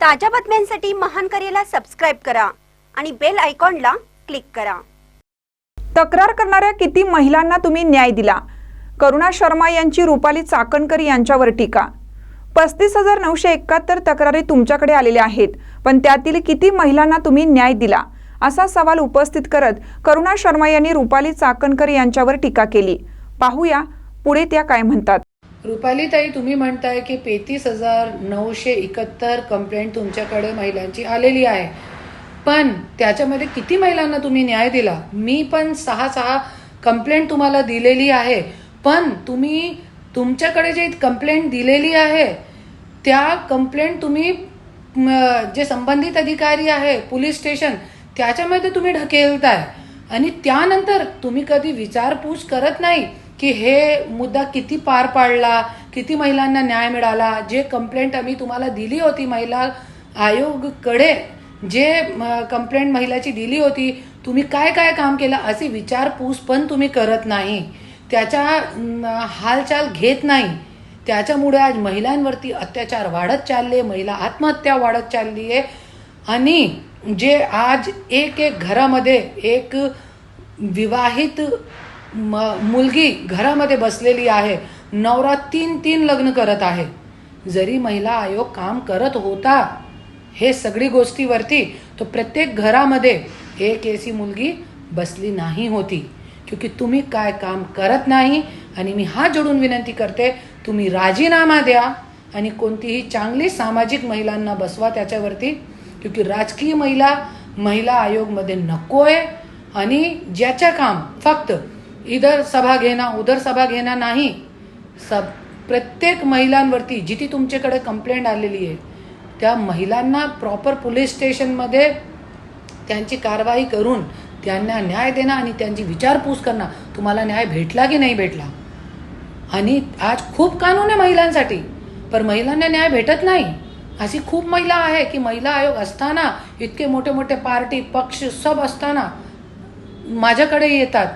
ताज्या बातम्यांसाठी महान करेला सबस्क्राईब करा आणि बेल आयकॉनला क्लिक करा. तक्रार करणाऱ्या किती महिलांना तुम्ही न्याय दिला? करुणा शर्मा यांची रुपाली चाकणकर यांच्यावर टीका. पस्तीस हजार नऊशे एकाहत्तर तक्रारी तुमच्याकडे आलेल्या आहेत पण त्यातील किती महिलांना तुम्ही न्याय दिला? असा सवाल उपस्थित करत करुणा शर्मा यांनी रुपाली चाकणकर यांच्यावर टीका केली. पाहूया पुढे त्या काय म्हणतात. रुपाली ताई तुम्ही म्हणताय की पेतीस हजार नऊशे एकाहत्तर कंप्लेंट तुमच्याकडे महिलांची आलेली आहे. पण त्याच्यामध्ये किती महिलांना तुम्ही न्याय दिला? मी पण सहा सहा कंप्लेंट तुम्हाला दिलेली आहे. पण तुम्ही तुमच्याकडे जे कंप्लेंट दिलेली आहे त्या कंप्लेंट तुम्ही जे संबंधित अधिकारी आहे पोलीस स्टेशन त्याच्यामध्ये तुम्ही ढकेलताय. आणि त्यानंतर तुम्ही कधी विचारपूस करत नाही. की हे मुद्दा किती पार पाडला किती महिलांना न्याय मिळाला जे कंप्लेंट आम्ही तुम्हाला दिली होती महिला आयोगकडे जे कंप्लेंट महिलाची दिली होती तुम्ही काय काय काम केलं अशी विचारपूस पण तुम्ही करत नाही. त्याच्या हालचाल घेत नाही. त्याच्यामुळे आज महिलांवरती अत्याचार वाढत चालले महिला आत्महत्या वाढत चालली आहे. आणि जे आज एक एक घरामध्ये एक विवाहित म- मुलगी घरामध्ये बसलेली आहे. नवरा तीन तीन लग्न करत आहे. जरी महिला आयोग काम करत होता हे सगळी गोष्टीवरती तो प्रत्येक घरामध्ये एक एसी मुलगी बसली नाही होती. क्योंकि तुम्ही काय काम करत नाही आणि मी हा जोडून विनंती करते तुम्ही राजीनामा द्या आणि कोणतीही चांगली सामाजिक महिलांना बसवा त्याच्यावरती. क्योंकि राजकीय महिला महिला आयोगमध्ये नको आहे आणि ज्याच्या काम फक्त इधर सभा घेणं उधर सभा घेणं नाही. सब प्रत्येक महिलांवरती जिथे तुमच्याकडे कंप्लेंट आलेली आहे त्या महिलांना प्रॉपर पोलीस स्टेशनमध्ये त्यांची कारवाई करून त्यांना न्याय देणं आणि त्यांची विचारपूस करणं. तुम्हाला न्याय भेटला की नाही भेटला? आणि आज खूप कानून आहे महिलांसाठी पण महिलांना न्याय भेटत नाही. अशी खूप महिला आहे की महिला आयोग असताना इतके मोठे मोठे पार्टी पक्ष सब असताना माझ्याकडे येतात.